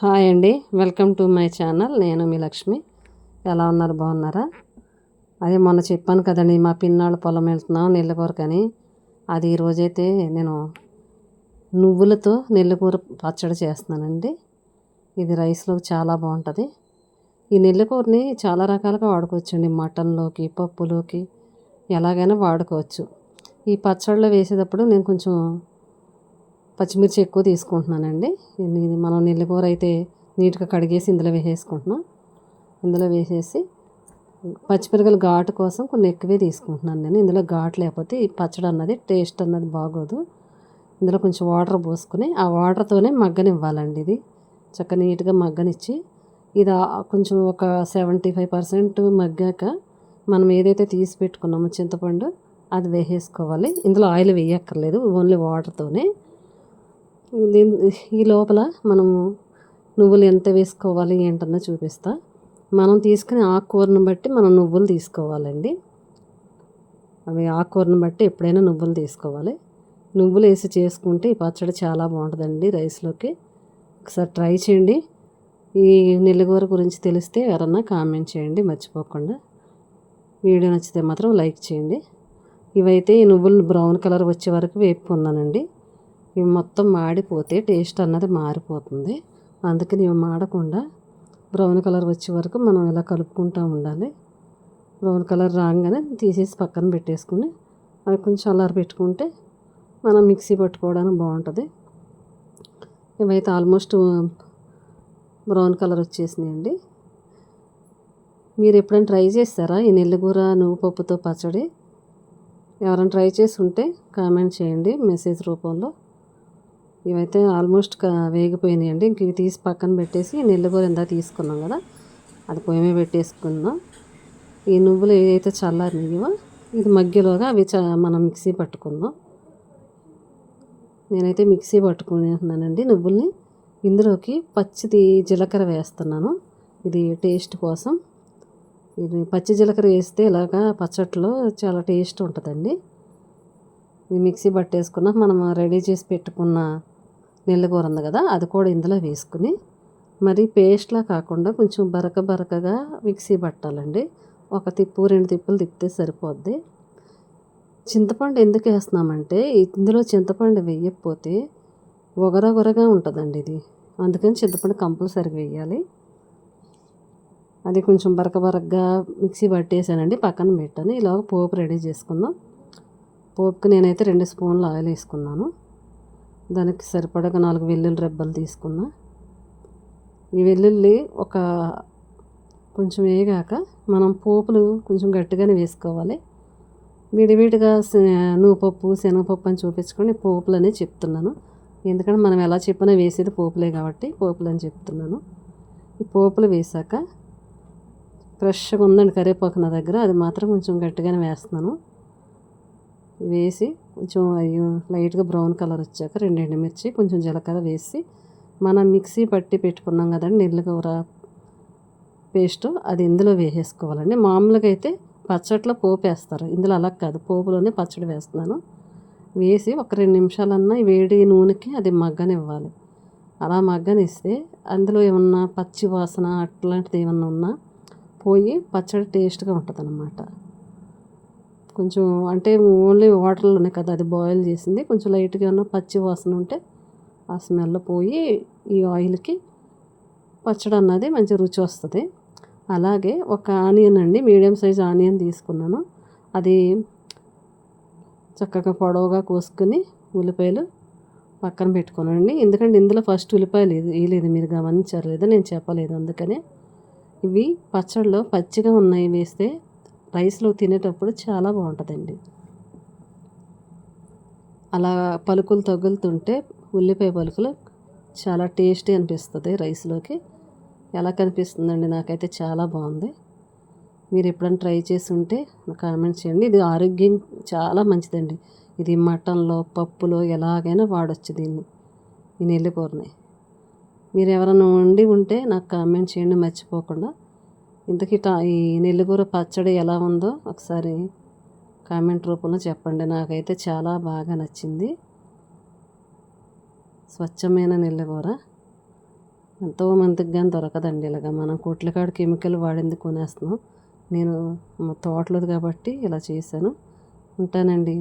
Hi అండి. Welcome to my channel. నేను మీ లక్ష్మి. ఎలా ఉన్నారు? బాగున్నారా? అదే మొన్న చెప్పాను కదండి మా పిన్నాళ్ళ పొలం వెళ్తున్నాం నెల్లకూరకని అది ఈరోజైతే నేను నువ్వులతో నెల్లకూర పచ్చడి చేస్తున్నానండి. ఇది రైస్లో చాలా బాగుంటుంది. ఈ నెల్లకూరని చాలా రకాలుగా వాడుకోవచ్చండి. మటన్లోకి పప్పులోకి ఎలాగైనా వాడుకోవచ్చు. ఈ పచ్చడిలో వేసేటప్పుడు నేను కొంచెం పచ్చిమిర్చి ఎక్కువ తీసుకుంటున్నానండి. ఇది మనం నెల్లికూర అయితే నీట్గా కడిగేసి ఇందులో వేసేసుకుంటున్నాం. ఇందులో వేసేసి పచ్చిమిరకల ఘాటు కోసం కొన్ని ఎక్కువే తీసుకుంటున్నాను నేను. ఇందులో ఘాటు లేకపోతే ఈ పచ్చడి అన్నది టేస్ట్ అన్నది బాగోదు. ఇందులో కొంచెం వాటర్ పోసుకుని ఆ వాటర్తోనే మగ్గనివ్వాలండి ఇది. చక్క నీట్గా మగ్గనిచ్చి ఇది కొంచెం ఒక సెవెంటీ ఫైవ్ పర్సెంట్ మగ్గాక మనం ఏదైతే తీసి పెట్టుకున్నామో చింతపండు అది వేసేసుకోవాలి. ఇందులో ఆయిల్ వేయక్కర్లేదు ఓన్లీ వాటర్తోనే ఈ లోపల మనము నువ్వులు ఎంత వేసుకోవాలి ఏంటన్నా చూపిస్తా. మనం తీసుకునే ఆకుకూరను బట్టి మనం నువ్వులు తీసుకోవాలండి. అవి ఆకుకూరను బట్టి ఎప్పుడైనా నువ్వులు తీసుకోవాలి. నువ్వులు వేసి చేసుకుంటే ఈ పచ్చడి చాలా బాగుంటుందండి రైస్లోకి. ఒకసారి ట్రై చేయండి. ఈ నెల్లిగూర గురించి తెలిస్తే ఎవరన్నా కామెంట్ చేయండి మర్చిపోకుండా. వీడియో నచ్చితే మాత్రం లైక్ చేయండి. ఇవైతే ఈ నువ్వులు బ్రౌన్ కలర్ వచ్చే వరకు వేపుకున్నానండి. ఇవి మొత్తం మాడిపోతే టేస్ట్ అన్నది మారిపోతుంది. అందుకని ఇవి మాడకుండా బ్రౌన్ కలర్ వచ్చే వరకు మనం ఇలా కలుపుకుంటూ ఉండాలి. బ్రౌన్ కలర్ రాగానే తీసేసి పక్కన పెట్టేసుకుని అవి కొంచెం అల్లారి పెట్టుకుంటే మనం మిక్సీ పట్టుకోవడానికి బాగుంటుంది. ఇవైతే ఆల్మోస్ట్ బ్రౌన్ కలర్ వచ్చేసినాయండి. మీరు ఎప్పుడైనా ట్రై చేస్తారా? ఈ నెల్లిగూర నువ్వు పప్పుతో పచ్చడి? ఎవరైనా ట్రై చేసి ఉంటే కామెంట్ చేయండి మెసేజ్ రూపంలో. ఇవైతే ఆల్మోస్ట్ వేగిపోయినాయి అండి. ఇంక ఇవి తీసి పక్కన పెట్టేసి నెల్లిగూర ఇందా తీసుకున్నాం కదా అది పొయ్యి పెట్టేసుకున్నాం. పెట్టేసుకుందాం ఈ నువ్వులు ఏదైతే చల్లారినాయో ఇది మధ్యలోగా అవి చ మనం మిక్సీ పట్టుకుందాం. నేనైతే మిక్సీ పట్టుకునేస్తున్నానండి నువ్వుల్ని. ఇందులోకి పచ్చిది జీలకర్ర వేస్తున్నాను. ఇది టేస్ట్ కోసం. ఇది పచ్చి జీలకర్ర వేస్తే ఇలాగా పచ్చట్లో చాలా టేస్ట్ ఉంటుందండి. మిక్సీ పట్టేసుకున్న మనం రెడీ చేసి పెట్టుకున్న నెల్లకూర ఉంది కదా అది కూడా ఇందులో వేసుకుని మరి పేస్ట్లా కాకుండా కొంచెం బరక బరకగా మిక్సీ పట్టాలండి. ఒక తిప్పు రెండు తిప్పులు తిప్పితే సరిపోద్ది. చింతపండు ఎందుకు వేస్తున్నామంటే ఇందులో చింతపండు వేయకపోతే ఒగరొగరగా ఉంటుందండి ఇది. అందుకని చింతపండు కంపల్సరీ వేయాలి. అది కొంచెం బరక బరకగా మిక్సీ పట్టేసానండి పక్కన పెట్టాను. ఇలాగ పోపు రెడీ చేసుకుందాం. పోపుకి నేనైతే రెండు స్పూన్లు ఆయిల్ వేసుకున్నాను. దానికి సరిపడగా నాలుగు వెల్లుల్లి రెబ్బలు తీసుకున్నా. ఈ వెల్లుల్లి ఒక కొంచెం వేగాక మనం పోపులు కొంచెం గట్టిగానే వేసుకోవాలి. విడివిడిగా నువ్వుపప్పు శనగపప్పు అని చూపించుకొని పోపులు అనే చెప్తున్నాను. ఎందుకంటే మనం ఎలా చెప్పినా వేసేది పోపులే కాబట్టి పోపులు అని చెప్తున్నాను. ఈ పోపులు వేసాక ఫ్రెష్గా ఉందండి కరివేపాకు నా దగ్గర. అది మాత్రం కొంచెం గట్టిగానే వేస్తున్నాను. వేసి కొంచెం లైట్గా బ్రౌన్ కలర్ వచ్చాక రెండు ఎండుమిర్చి కొంచెం జీలకర్ర వేసి మనం మిక్సీ పట్టి పెట్టుకున్నాం కదండి నెల్లికూర పేస్ట్ అది ఇందులో వేసేసుకోవాలండి. మామూలుగా అయితే పచ్చట్లో పోపు వేస్తారు. ఇందులో అలా కాదు. పోపులోనే పచ్చడి వేస్తున్నాను. వేసి ఒక రెండు నిమిషాలన్నా వేడి నూనెకి అది మగ్గనివ్వాలి. అలా మగ్గనిస్తే అందులో ఏమన్నా పచ్చి వాసన అట్లాంటిది ఏమన్నా ఉన్నా పోయి పచ్చడి టేస్ట్గా ఉంటుంది అన్నమాట కొంచెం అంటే ఓన్లీ వాటర్లోనే కదా అది బాయిల్ చేసింది. కొంచెం లైట్గా ఉన్న పచ్చి వాసన ఉంటే ఆ స్మెల్ పోయి ఈ ఆయిల్కి పచ్చడి అన్నది మంచి రుచి వస్తుంది. అలాగే ఒక ఆనియన్ అండి మీడియం సైజ్ ఆనియన్ తీసుకున్నాను. అది చక్కగా పొడవుగా కోసుకుని ఉల్లిపాయలు పక్కన పెట్టుకోనండి. ఎందుకంటే ఇందులో ఫస్ట్ ఉల్లిపాయలు వేయలేదు మీరు గమనించారు లేదా నేను చెప్పలేదు అందుకనే. ఇవి పచ్చడిలో పచ్చిగా ఉన్నాయి వేస్తే రైస్లో తినేటప్పుడు చాలా బాగుంటుందండి. అలా పలుకులు తగులుతుంటే ఉల్లిపాయ పలుకులు చాలా టేస్టీ అనిపిస్తుంది రైస్లోకి. ఎలా కనిపిస్తుందండి? నాకైతే చాలా బాగుంది. మీరు ఎప్పుడైనా ట్రై చేసి ఉంటే కామెంట్ చేయండి. ఇది ఆరోగ్యం చాలా మంచిదండి. ఇది మటన్లో పప్పులో ఎలాగైనా వాడచ్చు దీన్ని. ఈ నెల్లికూరని మీరు ఎవరైనా వండి ఉంటే నాకు కామెంట్ చేయండి మర్చిపోకుండా. ఇంతకీ ఈ నెల్లికూర పచ్చడి ఎలా ఉందో ఒకసారి కామెంట్ రూపంలో చెప్పండి. నాకైతే చాలా బాగా నచ్చింది. స్వచ్ఛమైన నెల్లికూర ఎంతో మందికి కానీ దొరకదండి ఇలాగ. మనం కొట్ల కాడ కెమికల్ వాడింది కొనేస్తున్నాం. నేను మా కాబట్టి ఇలా చేశాను. ఉంటానండి.